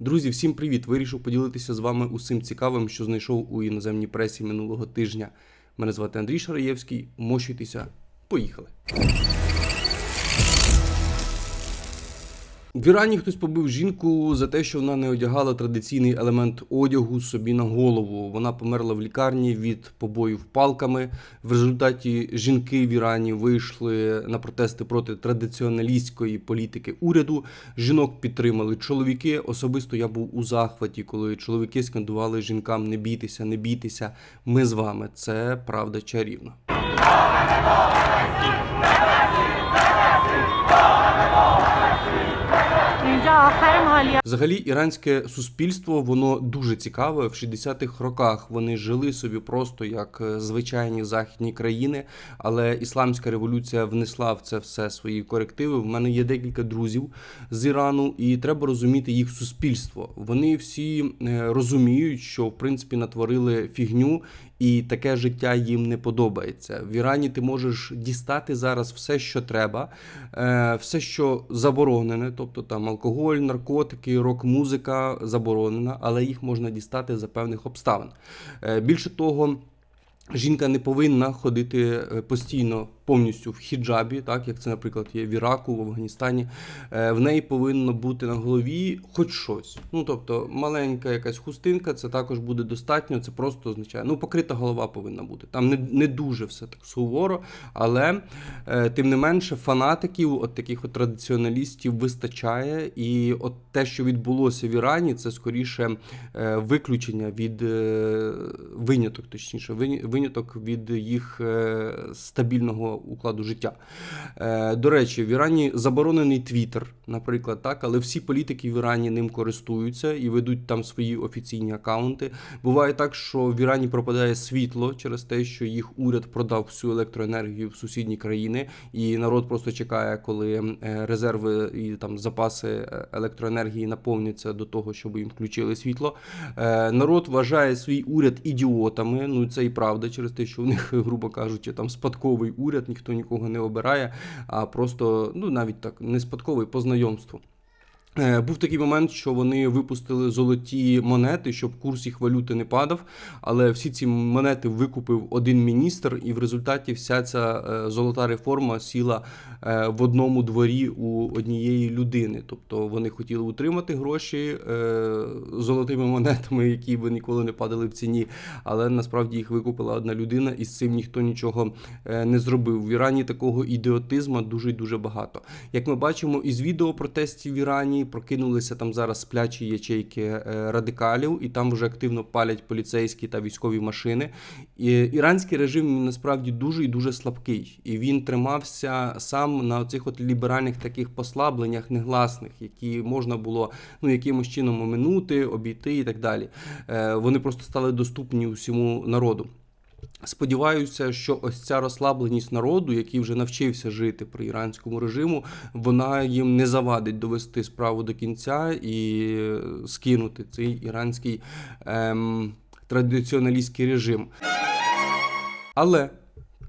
Друзі, всім привіт! Вирішив поділитися з вами усім цікавим, що знайшов у іноземній пресі минулого тижня. Мене звати Андрій Шараєвський. Мощуйтеся. Поїхали. В Ірані хтось побив жінку за те, що вона не одягала традиційний елемент одягу собі на голову. Вона померла в лікарні від побоїв палками. В результаті жінки в Ірані вийшли на протести проти традиціоналістської політики уряду. Жінок підтримали чоловіки. Особисто я був у захваті, коли чоловіки скандували жінкам: не бійтеся, не бійтеся. Ми з вами. Це правда чарівна. Взагалі, іранське суспільство воно дуже цікаве. В 60-х роках вони жили собі просто як е, звичайні західні країни, але ісламська революція внесла в це все свої корективи. В мене є декілька друзів з Ірану, і треба розуміти їх суспільство. Вони всі е, розуміють, що в принципі натворили фігню. І таке життя їм не подобається. В Ірані ти можеш дістати зараз все, що треба, е, все, що заборонене, тобто там алкоголь, наркотики, рок-музика заборонена, але їх можна дістати за певних обставин. Е, Більше того, жінка не повинна ходити е, постійно повністю в хіджабі, так як це, наприклад, є в Іраку, в Афганістані. Е, В неї повинно бути на голові хоч щось. Ну тобто маленька якась хустинка, це також буде достатньо. Це просто означає. Ну, покрита голова повинна бути. Там не, не дуже все так суворо, але е, тим не менше фанатиків, от таких от традиціоналістів, вистачає. І от те, що відбулося в Ірані, це скоріше е, виключення від виняток, точніше, виняток від їх стабільного укладу життя. Е, До речі, в Ірані заборонений Твіттер, наприклад, так, але всі політики в Ірані ним користуються і ведуть там свої офіційні акаунти. Буває так, що в Ірані пропадає світло через те, що їх уряд продав всю електроенергію в сусідні країни, і народ просто чекає, коли е, резерви і там запаси е, електроенергії наповняться до того, щоб їм включили світло. Народ вважає свій уряд ідіотами. Ну це і правда, через те, що в них, грубо кажучи, там спадковий уряд, ніхто нікого не обирає, а просто ну навіть так не спадковий по знайомству. Е, Був такий момент, що вони випустили золоті монети, щоб курс їх валюти не падав. Але всі ці монети викупив один міністр, і в результаті вся ця е, золота реформа сіла е, в одному дворі у однієї людини. Тобто вони хотіли утримати гроші золотими монетами, які би ніколи не падали в ціні. Але насправді їх викупила одна людина, і з цим ніхто нічого не зробив. В Ірані такого ідіотизму дуже дуже багато. Як ми бачимо із відео протестів в Ірані, прокинулися там зараз сплячі ячейки е, радикалів, і там вже активно палять поліцейські та військові машини. І іранський режим насправді дуже і дуже слабкий, і він тримався сам на цих от ліберальних таких послабленнях негласних, які можна було ну якимось чином оминути, обійти і так далі. Е, Вони просто стали доступні усьому народу. Сподіваюся, що ось ця розслабленість народу, який вже навчився жити при іранському режиму, вона їм не завадить довести справу до кінця і скинути цей іранський ем, традиціоналістський режим. Але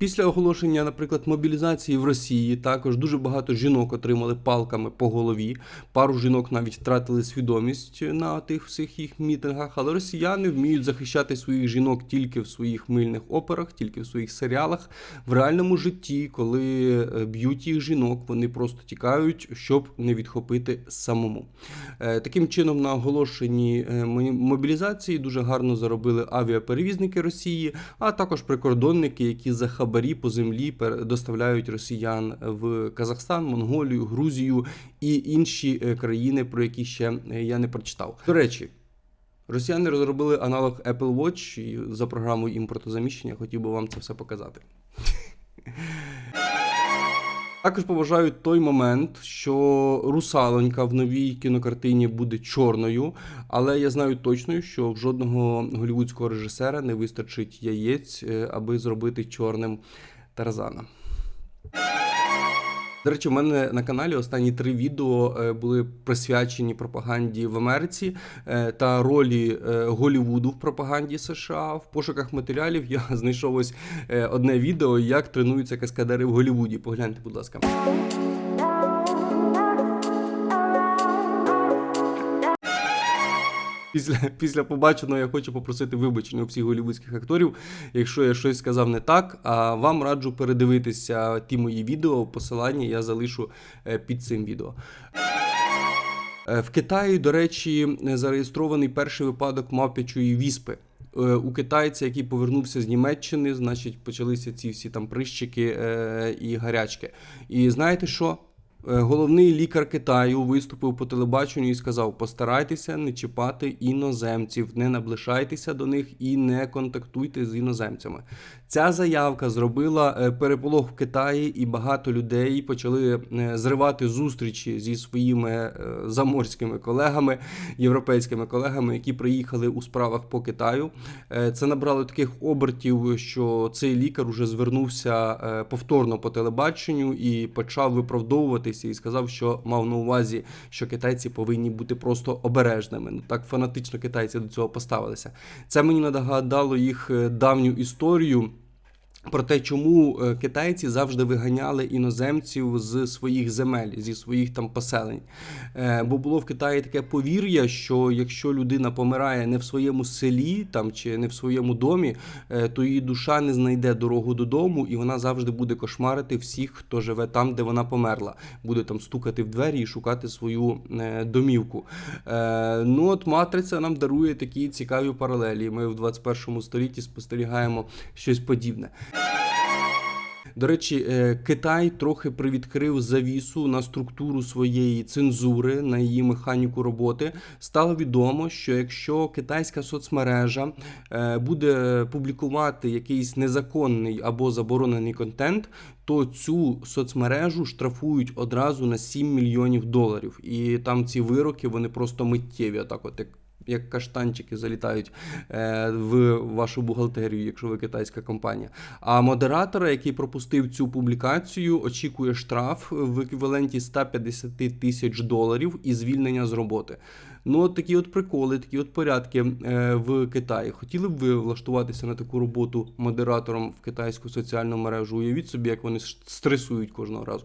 після оголошення, наприклад, мобілізації в Росії також дуже багато жінок отримали палками по голові. Пару жінок навіть втратили свідомість на тих всіх їх мітингах. Але росіяни вміють захищати своїх жінок тільки в своїх мильних операх, тільки в своїх серіалах. В реальному житті, коли е, б'ють їх жінок, вони просто тікають, щоб не відхопити самому. Е, Таким чином, на оголошенні е, мобілізації дуже гарно заробили авіаперевізники Росії, а також прикордонники, які за хабарі по землі доставляють росіян в Казахстан, Монголію, Грузію і інші е, країни, про які ще е, я не прочитав. До речі. Росіяни розробили аналог Apple Watch за програмою імпортозаміщення хотів би вам це все показати. Також поважаю той момент, що русалонька в новій кінокартині буде чорною, але я знаю точно, що в жодного голівудського режисера не вистачить яєць, е, аби зробити чорним Тарзана. До речі, у мене на каналі останні три відео е, були присвячені пропаганді в Америці е, та ролі е, Голівуду в пропаганді США. В пошуках матеріалів я знайшов ось одне відео, як тренуються каскадери в Голівуді. Погляньте, будь ласка. Після, після побаченого я хочу попросити вибачення у всіх голівудських акторів, якщо я щось сказав не так. А вам раджу передивитися ті мої відео. Посилання я залишу е, під цим відео. Е, В Китаї, до речі, зареєстрований перший випадок мавпячої віспи. Е, У китайця, який повернувся з Німеччини, значить, почалися ці всі там прищики і гарячки. І знаєте що? Е, Головний лікар Китаю виступив по телебаченню і сказав: постарайтеся не чіпати іноземців, не наближайтеся до них і не контактуйте з іноземцями. Ця заявка зробила е, переполох в Китаї, і багато людей почали е, зривати зустрічі зі своїми заморськими колегами, європейськими колегами, які приїхали у справах по Китаю. Це набрало таких обертів, що цей лікар уже звернувся повторно по телебаченню і почав виправдовуватися і сказав, що мав на увазі, що китайці повинні бути просто обережними. Ну так фанатично китайці до цього поставилися. Це мені нагадало їх е, давню історію. Про те, чому е, китайці завжди виганяли іноземців з своїх земель, зі своїх там поселень. Е, Бо було в Китаї таке повір'я, що якщо людина помирає не в своєму селі там чи не в своєму домі, е, то її душа не знайде дорогу додому, і вона завжди буде кошмарити всіх, хто живе там, де вона померла. Буде там стукати в двері і шукати свою домівку. Ну от матриця нам дарує такі цікаві паралелі. Ми в 21 столітті спостерігаємо щось подібне. До речі, е, Китай трохи привідкрив завісу на структуру своєї цензури, на її механіку роботи. Стало відомо, що якщо китайська соцмережа е, буде публікувати якийсь незаконний або заборонений контент, то цю соцмережу штрафують одразу на 7 мільйонів доларів. І там ці вироки вони просто миттєві, так от як як каштанчики залітають е, в вашу бухгалтерію, якщо ви китайська компанія. А модератора, який пропустив цю публікацію, очікує штраф в еквіваленті 150 тисяч доларів і звільнення з роботи. Ну, от такі от приколи, такі от порядки е, в Китаї. Хотіли б ви влаштуватися на таку роботу модератором в китайську соціальну мережу? Уявіть собі, як вони стресують кожного разу.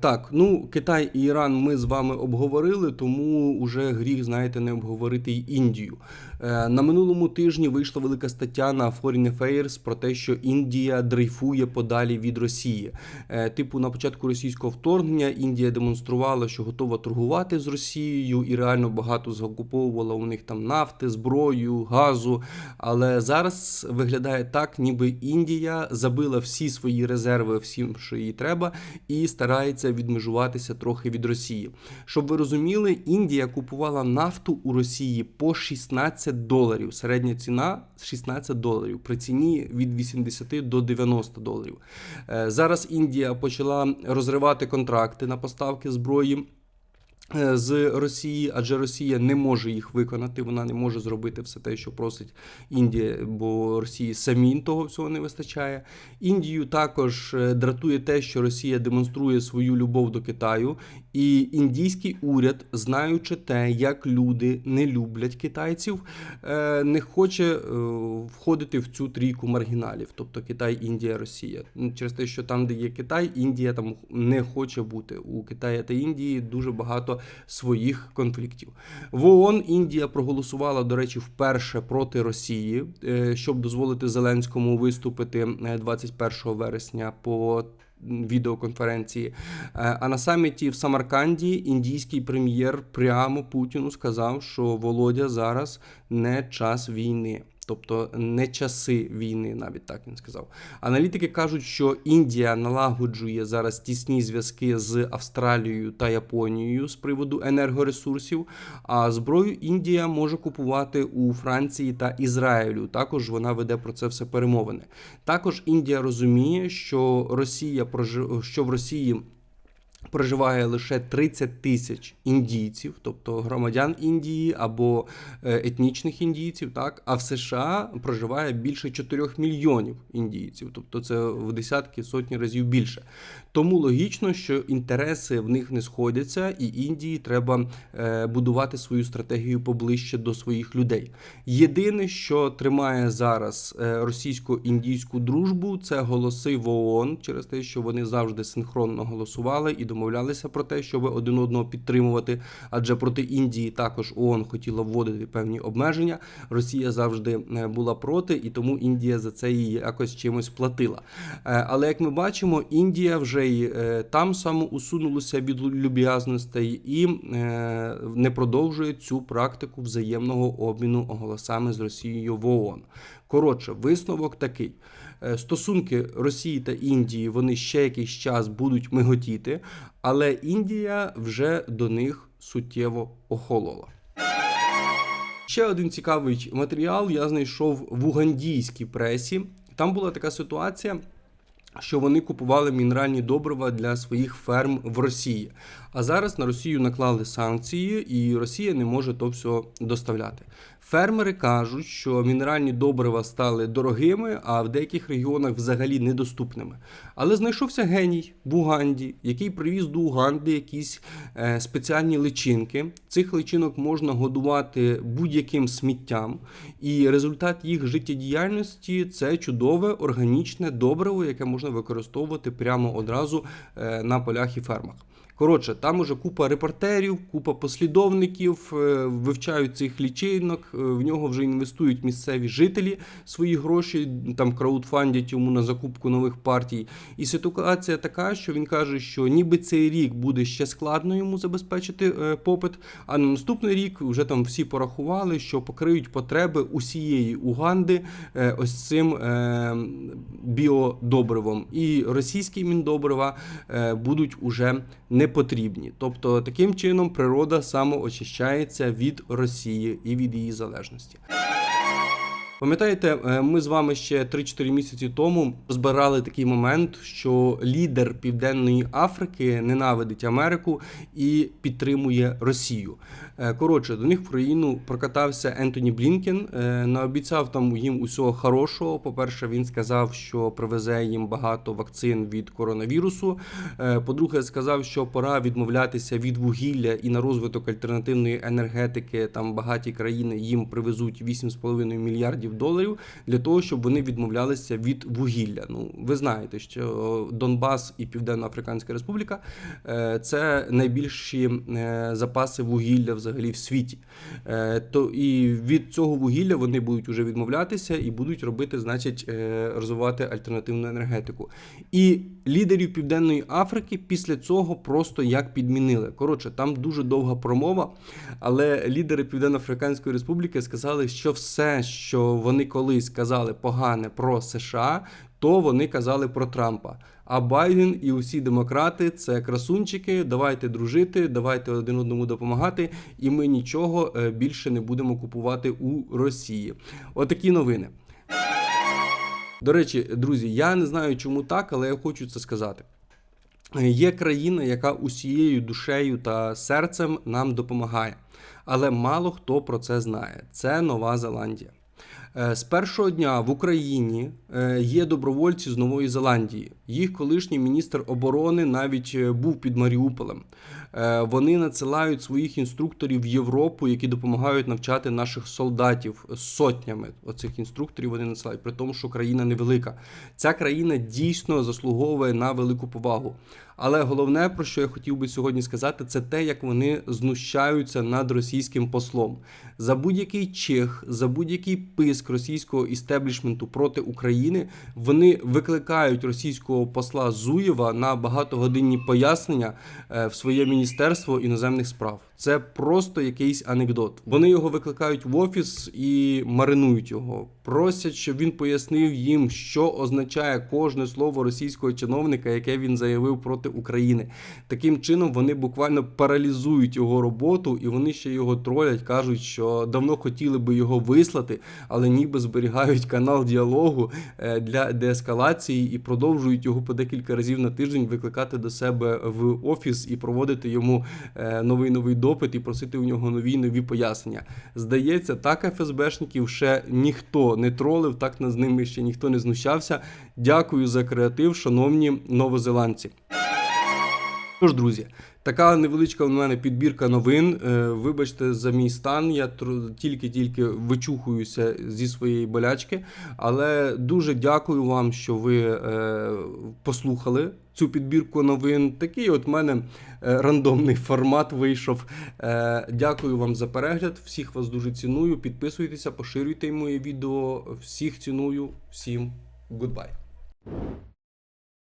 Так, ну Китай і Іран ми з вами обговорили, тому уже гріх, знаєте, не обговорити й Індію. Е, на минулому тижні вийшла велика стаття на Foreign Affairs про те, що Індія дрейфує подалі від Росії. Е, типу, на початку російського вторгнення Індія демонструвала, що готова торгувати з Росією і реально багато закуповувала у них там нафти, зброю, газу. Але зараз виглядає так, ніби Індія забила всі свої резерви, всім, що їй треба, і старається відмежуватися трохи від Росії. Щоб ви розуміли, Індія купувала нафту у Росії по 16 доларів. Середня ціна 16 доларів при ціні від 80 до 90 доларів. Е, Зараз Індія почала розривати контракти на поставки зброї. Е, З Росії, адже Росія не може їх виконати, вона не може зробити все те, що просить Індія, бо Росії самі того всього не вистачає. Індію також е, дратує те, що Росія демонструє свою любов до Китаю, і індійський уряд, знаючи те, як люди не люблять китайців, е, не хоче входити в цю трійку маргіналів, тобто Китай, Індія, Росія. Ну, Через те, що там, де є Китай, Індія там не хоче бути. У Китаї та Індії дуже багато своїх конфліктів. В ООН Індія проголосувала, до речі, вперше проти Росії, е, щоб дозволити Зеленському виступити е, 21 вересня по відеоконференції. Е, А на саміті в Самарканді індійський прем'єр прямо Путіну сказав, що Володя зараз не час війни. Тобто не часи війни, навіть так він сказав. Аналітики кажуть, що Індія налагоджує зараз тісні зв'язки з Австралією та Японією з приводу енергоресурсів. А зброю Індія може купувати у Франції та Ізраїлю. Також вона веде про це все перемовини. Також Індія розуміє, що Росія що в Росії проживає лише 30 тисяч індійців, тобто громадян Індії або е, етнічних індійців, так а в США проживає більше 4 мільйонів індійців, тобто це в десятки сотні разів більше. Тому логічно, що інтереси в них не сходяться, і Індії треба е, будувати свою стратегію поближче до своїх людей. Єдине, що тримає зараз е, російсько-індійську дружбу, це голоси в ООН через те, що вони завжди синхронно голосували і домовлялися домовлялися про те, щоб один одного підтримувати. Адже проти Індії також ООН хотіла вводити певні обмеження. Росія завжди е, була проти, і тому Індія за це її якось чимось платила. Е, Але як ми бачимо, Індія вже й е, там самоусунулася від люб'язностей і не продовжує цю практику взаємного обміну голосами з Росією в ООН. Коротше, висновок такий. Е, Стосунки Росії та Індії вони ще якийсь час будуть миготіти, але Індія вже до них суттєво охолола. Ще один цікавий матеріал я знайшов в угандійській пресі. Там була така ситуація, що вони купували мінеральні добрива для своїх ферм в Росії. А зараз на Росію наклали санкції, і Росія не може то все доставляти. Фермери кажуть, що мінеральні добрива стали дорогими, а в деяких регіонах взагалі недоступними. Але знайшовся геній в Уганді, який привіз до Уганди якісь е, спеціальні личинки. Цих личинок можна годувати будь-яким сміттям, і результат їх життєдіяльності це чудове органічне добриво, яке можна використовувати прямо одразу е, на полях і фермах. Коротше, там уже купа репортерів, купа послідовників е, вивчають цих лічинок. е, В нього вже інвестують місцеві жителі свої гроші, там краудфандять йому на закупку нових партій. І ситуація така, що він каже, що ніби цей рік буде ще складно йому забезпечити е, попит. А на наступний рік вже там всі порахували, що покриють потреби усієї Уганди ось цим біодобривом. І російські міндобрива будуть уже не потрібні. Тобто таким чином природа самоочищається від Росії і від її залежності. Пам'ятаєте, е, ми з вами ще 3-4 місяці тому збирали такий момент, що лідер Південної Африки ненавидить Америку і підтримує Росію. Е, Коротше, до них в країну прокатався Ентоні Блінкен, е, наобіцяв там їм усього хорошого. По-перше, він сказав, що привезе їм багато вакцин від коронавірусу. По-друге, сказав, що пора відмовлятися від вугілля і на розвиток альтернативної енергетики. Там багаті країни їм привезуть 8,5 мільярдів доларів для того, щоб вони відмовлялися від вугілля. Ну, ви знаєте, що Донбас і Південно-Африканська Республіка е, це найбільші е, запаси вугілля взагалі в світі. Е, То і від цього вугілля вони будуть уже відмовлятися і будуть робити, значить, е, розвивати альтернативну енергетику. І лідерів Південної Африки після цього просто як підмінили. Коротше, там дуже довга промова, але лідери Південно-Африканської Республіки сказали, що все, що вони колись казали погане про США, то вони казали про Трампа. А Байден і усі демократи це красунчики. Давайте дружити, давайте один одному допомагати, і ми нічого е, більше не будемо купувати у Росії. Отакі новини. До речі, друзі, я не знаю, чому так, але я хочу це сказати. Е, Є країна, яка усією душею та серцем нам допомагає, але мало хто про це знає. Це Нова Зеландія. Е, З першого дня в Україні е, є добровольці з Нової Зеландії. Їх колишній міністр оборони навіть е, був під Маріуполем. Вони надсилають своїх інструкторів в Європу, які допомагають навчати наших солдатів сотнями. Оцих інструкторів вони надсилають, при тому, що країна невелика. Ця країна дійсно заслуговує на велику повагу. Але головне, про що я хотів би сьогодні сказати, це те, як вони знущаються над російським послом. За будь-який чих, за будь-який писк російського істеблішменту проти України вони викликають російського посла Зуєва на багатогодинні пояснення е, в своє міністерство іноземних справ. Це просто якийсь анекдот. Вони його викликають в офіс і маринують його. Просять, щоб він пояснив їм, що означає кожне слово російського чиновника, яке він заявив проти України. Таким чином вони буквально паралізують його роботу, і вони ще його тролять, кажуть, що давно хотіли би його вислати, але ніби зберігають канал діалогу е, для деескалації і продовжують його по декілька разів на тиждень викликати до себе в офіс і проводити йому е, новий новий допит і просити у нього нові нові пояснення. Здається, так ФСБшників ще ніхто не тролив, так над ними ще ніхто не знущався. Дякую за креатив, шановні новозеландці. Тож, друзі, Така невеличка у мене підбірка новин. Е, Вибачте за мій стан. Я тільки-тільки вичухуюся зі своєї болячки. Але дуже дякую вам, що ви е, послухали цю підбірку новин. Такий от в мене е, рандомний формат вийшов. Дякую вам за перегляд. Всіх вас дуже ціную. Підписуйтеся, поширюйте моє відео. Всіх ціную. Всім goodbye.